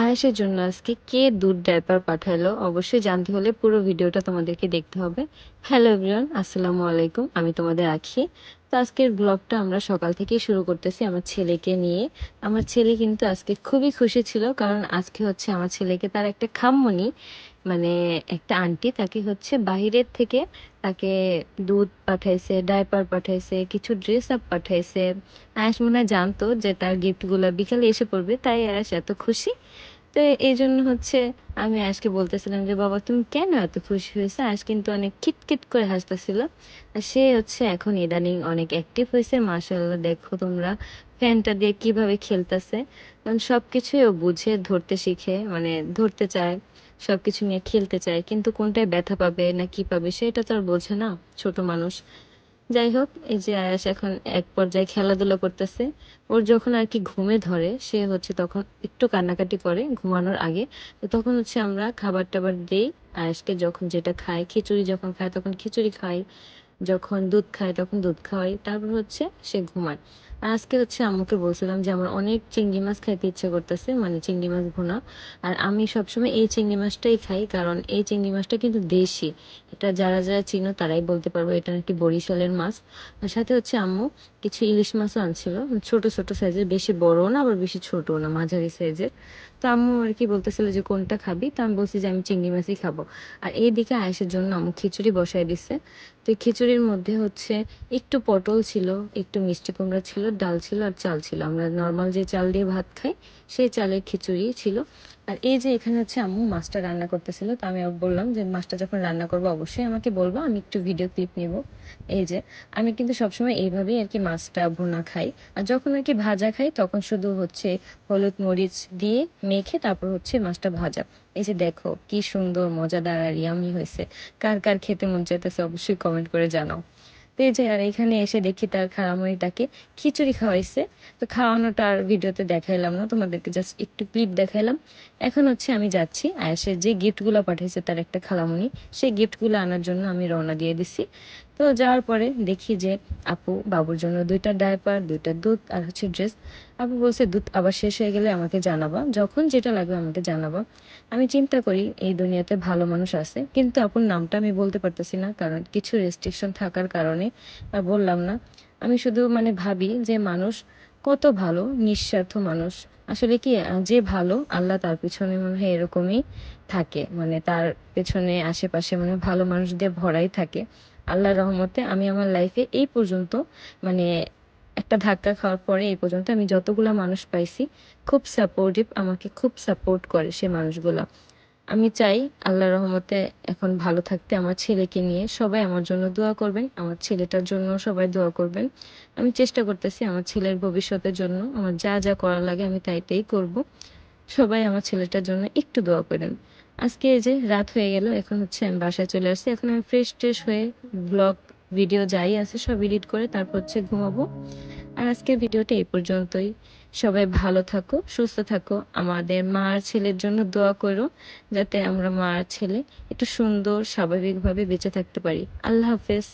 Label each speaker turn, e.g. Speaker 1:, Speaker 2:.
Speaker 1: আয়েশের জন্য আজকে কে দুধ ডায়পার পাঠালো? অবশ্যই জানতে হলে পুরো ভিডিওটা তোমাদেরকে দেখতে হবে। হ্যালো এভরিওয়ান আসসালামু আলাইকুম। আমি তোমাদের আখি তো আজকের ব্লগটা আমরা সকাল থেকেই শুরু করতেছি আমার ছেলেকে নিয়ে। আমার ছেলে কিন্তু আজকে খুবই খুশি ছিল, কারণ আজকে হচ্ছে আমার ছেলেকে তার একটা খামমনি। মানে একটা আন্টি তাকে হচ্ছে বাহিরের থেকে তাকে দুধ পাঠাইছে ডায়পার পাঠাইছে, কিছু ড্রেস আপ পাঠাইছে। আয়াস মনে হয় জানতো যে তার গিফটগুলো বিকালে এসে পড়বে, তাই আয়াস এত খুশি। তো এই জন্য হচ্ছে আমি আজকে বলতেছিলাম যে, বাবা, তুমি কেন এত খুশি হয়েছে? আজ কিন্তু অনেক কিটকিট করে হাসতেছিল। সে হচ্ছে এখন ইদানিং অনেক অ্যাক্টিভ হয়েছে। মার্শাল্লাহ দেখো তোমরা ফ্যানটা দিয়ে কীভাবে খেলতেছে। কারণ সব কিছুই ও বুঝে, ধরতে শিখে মানে ধরতে চায়। সবকিছু নিয়ে খেলতে চায়, কিন্তু কোনটায় ব্যথা পাবে না কি পাবে সেটা তো আর বোঝে না ছোট মানুষ। যাই হোক, এই যে আয়াস এখন এক পর্যায়ে খেলাধুলা করতেছে। ওর যখন আর কি ঘুমে ধরে, সে হচ্ছে তখন একটু কান্নাকাটি করে ঘুমানোর আগে। তো তখন হচ্ছে আমরা খাবার টাবার দিই। আয়াসকে যখন যেটা খায়, খিচুড়ি যখন খায়, তখন খিচুড়ি খাই, যখন দুধ খায়, তখন দুধ খাওয়াই, তারপর হচ্ছে সে ঘুমায়। আর আজকে হচ্ছে আম্মুকে বলছিলাম যে আমার অনেক চিংড়ি মাছ খাইতে ইচ্ছে করতেছে মানে চিংড়ি মাছ ভুনা। আর আমি সবসময় এই চিংড়ি মাছটাই খাই, কারণ এই চিংড়ি মাছটা কিন্তু দেশি। এটা যারা যারা চিনো তারাই বলতে পারব এটা নাকি বরিশালের মাছ। আর সাথে হচ্ছে আম্মু কিছু ইলিশ মাছও আনছিল ছোট ছোট সাইজের, বেশি বড়ও না আবার বেশি ছোটও না, মাঝারি সাইজের। তো আম্মু আর কি বলতেছিল যে কোনটা খাবি? তো আমি বলছি যে আমি চিংড়ি মাছই খাব। আর এইদিকে আয়েসের জন্য আম্মু খিচুড়ি বসাই দিছে। তো খিচুড়ির মধ্যে হচ্ছে একটু পটল ছিল, একটু মিষ্টি কুমড়া ছিল ডাল ছিল আর চাল ছিল। আমরা নর্মাল যে চাল দিয়ে ভাত খাই, সেই চালের খিচুড়ি ছিল। আর এই যে এখানে হচ্ছে আম্মু মাছটা রান্না করতেছিল, তো আমি বললাম যে, মাছটা যখন রান্না করব, অবশ্যই আমাকে বলব, আমি একটু ভিডিও ক্লিপ নিব। এই যে, আমি কিন্তু সবসময় এইভাবেই আর কি মাছটা ভুনা খাই। আর যখন আর কি ভাজা খাই, তখন শুধু হচ্ছে হলুদ মরিচ দিয়ে মেখে তারপর হচ্ছে মাছটা ভাজা। এই যে দেখো, কি সুন্দর, মজাদার আর ইয়ামি হয়েছে। কার কার খেতে মন চাইতেছে, অবশ্যই কমেন্ট করে জানাও। তো এই এখানে এসে দেখি তার খারামণি তাকে খিচুড়ি খাওয়াইছে। তো খাওয়ানোটা আর ভিডিওতে দেখাইলাম না, তোমাদেরকে জাস্ট একটু ক্লিপ দেখাইলাম। এখন হচ্ছে আমি যাচ্ছি আয়াসের যে গিফটগুলো পাঠিয়েছে তার একটা খালামণি সেই গিফটগুলো আনার জন্য আমি রওনা দিয়ে দিছি। তো যাওয়ার পরে দেখি যে আপু বাবুর জন্য দুইটা ডায়পার, দুইটা দুধ আর হচ্ছে ড্রেস। আপু বলছে, দুধ আবার শেষ হয়ে গেলে আমাকে জানাবা। যখন যেটা লাগবে আমাকে জানাবা। আমি চিন্তা করি, এই দুনিয়াতে ভালো মানুষ আছে। কিন্তু আপুর নামটা আমি বলতে পারতেছি না, কারণ কিছু রেস্ট্রিকশন থাকার কারণে বললাম না। আমি শুধু মানে ভাবি যে মানুষ কত ভালো, নিঃস্বার্থ মানুষ। আসলে কি, যে ভালো আল্লাহ তার পিছনে মনে হয় এরকমই থাকে। মানে তার পেছনে আশেপাশে মানে ভালো মানুষ দিয়ে ভরাই থাকে। আল্লাহর রহমতে আমি আমার লাইফে এই পর্যন্ত মানে একটা ধাক্কা খাওয়ার পরে এই পর্যন্ত আমি যতগুলা মানুষ পাইছি, খুব সাপোর্টিভ আমাকে খুব সাপোর্ট করে সে মানুষগুলা। আমি চাই আল্লাহর রহমতে এখন ভালো থাকতে আমার ছেলেকে নিয়ে সবাই আমার জন্য দোয়া করবেন, আমার ছেলেটার জন্য সবাই দোয়া করবেন। আমি চেষ্টা করতেছি আমার ছেলের ভবিষ্যতের জন্য, আমার যা যা করা লাগে আমি তাই তাই করব। সবাই আমার ছেলেটার জন্য একটু দোয়া করেন। আজকে এই যে রাত হয়ে গেল, এখন হচ্ছে আমি বাসায় চলে আসছি। এখন আমি ফ্রেশ ট্রেশ হয়ে ব্লগ ভিডিও যাই আছে সব এডিট করে তারপর হচ্ছে ঘুমাবো। আর আজকের ভিডিওটা এই পর্যন্তই। সবাই ভালো থাকো, সুস্থ থাকো। আমাদের মার ছেলের জন্য দোয়া করো, যাতে আমরা মার ছেলে একটু সুন্দর, স্বাভাবিকভাবে বেঁচে থাকতে পারি। আল্লাহ হাফেজ।